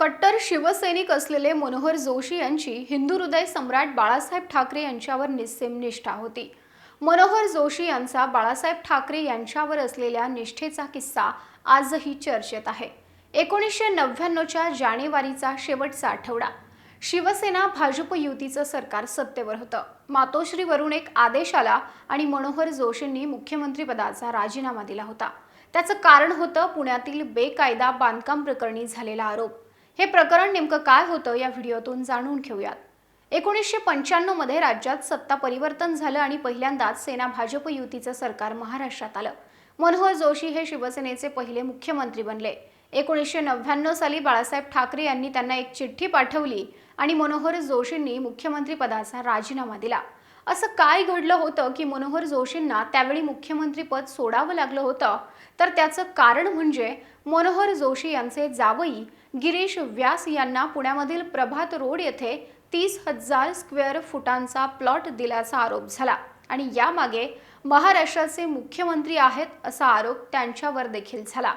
कट्टर शिवसैनिक असलेले मनोहर जोशी यांची हिंदू हृदय सम्राट बाळासाहेब ठाकरे यांच्यावर निस्सेम निष्ठा होती. मनोहर जोशी यांचा बाळासाहेब ठाकरे यांच्यावर असलेल्या निष्ठेचा किस्सा आजही चर्चेत आहे. एकोणीसशे नव्याण्णवच्या जानेवारीचा शेवटचा आठवडा. शिवसेना भाजप युतीचं सरकार सत्तेवर होतं. मातोश्रीवरून एक आदेश आला आणि मनोहर जोशींनी मुख्यमंत्रीपदाचा राजीनामा दिला होता. त्याचं कारण होतं पुण्यातील बेकायदा बांधकाम प्रकरणी झालेला आरोप. हे प्रकरण नेमकं काय होतं या व्हिडिओतून जाणून घेऊयात. एकोणीसशे पंच्याण्णवमध्ये राज्यात सत्ता परिवर्तन झालं आणि पहिल्यांदाच सेना भाजप युतीचं सरकार महाराष्ट्रात आलं. मनोहर जोशी हे शिवसेनेचे पहिले मुख्यमंत्री बनले. एकोणीसशे नव्याण्णव साली बाळासाहेब ठाकरे यांनी त्यांना एक चिठ्ठी पाठवली आणि मनोहर जोशींनी मुख्यमंत्रीपदाचा राजीनामा दिला. असं काय घडलं होतं की मनोहर जोशींना त्यावेळी मुख्यमंत्रीपद सोडावं लागलं होतं? तर त्याचं कारण म्हणजे मनोहर जोशी यांचे जावई गिरीश व्यास यांना पुण्यामधील प्रभात रोड येथे तीस हजार स्क्वेअर फुटांचा प्लॉट दिल्याचा आरोप झाला. आणि यामागे महाराष्ट्राचे मुख्यमंत्री आहेत असा आरोप त्यांच्यावर देखील झाला.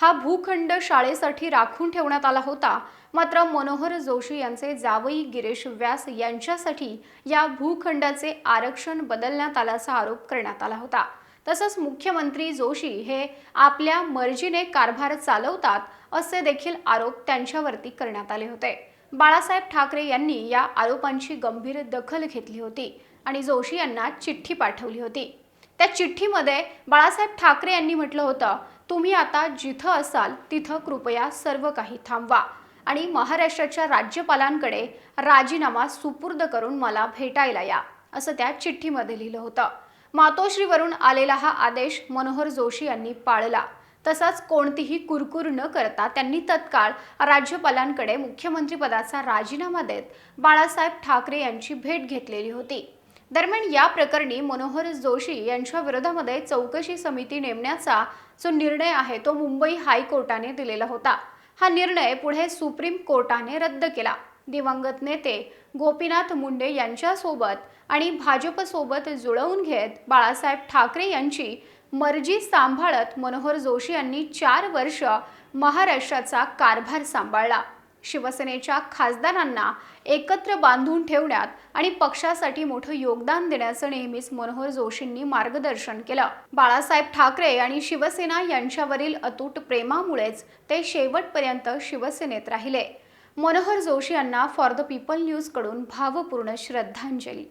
हा भूखंड शाळेसाठी राखून ठेवण्यात आला होता. मात्र मनोहर जोशी यांचे जावई गिरीश व्यास यांच्यासाठी या भूखंडाचे आरक्षण बदलण्यात आल्याचा आरोप करण्यात आला होता. तसंच मुख्यमंत्री जोशी हे आपल्या मर्जीने कारभार चालवतात असे देखील आरोप त्यांच्यावरती करण्यात आले होते. बाळासाहेब ठाकरे यांनी या आरोपांची गंभीर दखल घेतली होती आणि जोशी यांना चिठ्ठी पाठवली होती. त्या चिठ्ठीमध्ये बाळासाहेब ठाकरे यांनी म्हटलं होतं तुम्ही आता जिथं असाल तिथं कृपया सर्व काही थांबवा आणि महाराष्ट्राच्या राज्यपालांकडे राजीनामा सुपूर्द करून मला भेटायला या असं त्या चिठ्ठीमध्ये लिहिलं होतं. मातोश्रीवरून आलेला हा आदेश मनोहर जोशी यांनी पाळला. तसाच कोणतीही कुरकुर न करता त्यांनी तत्काळ राज्यपालांकडे मुख्यमंत्रीपदाचा राजीनामा देत बाळासाहेब ठाकरे यांची भेट घेतलेली होती. दरम्यान या प्रकरणी मनोहर जोशी यांच्या विरोधामध्ये चौकशी समिती नेमण्याचा जो निर्णय आहे तो मुंबई हायकोर्टाने दिलेला होता. हा निर्णय पुढे सुप्रीम कोर्टाने रद्द केला. दिवंगत नेते गोपीनाथ मुंडे यांच्यासोबत आणि भाजपसोबत जुळवून घेत बाळासाहेब ठाकरे यांची मर्जी सांभाळत मनोहर जोशी यांनी चार वर्ष महाराष्ट्राचा कारभार सांभाळला. शिवसेनेच्या खासदारांना एकत्र बांधून ठेवण्यात आणि पक्षासाठी मोठं योगदान देण्याचं नेहमीच मनोहर जोशींनी मार्गदर्शन केलं. बाळासाहेब ठाकरे आणि शिवसेना यांच्यावरील अतूट प्रेमामुळेच ते शेवटपर्यंत शिवसेनेत राहिले. मनोहर जोशी यांना फॉर द पीपल न्यूजकडून भावपूर्ण श्रद्धांजली.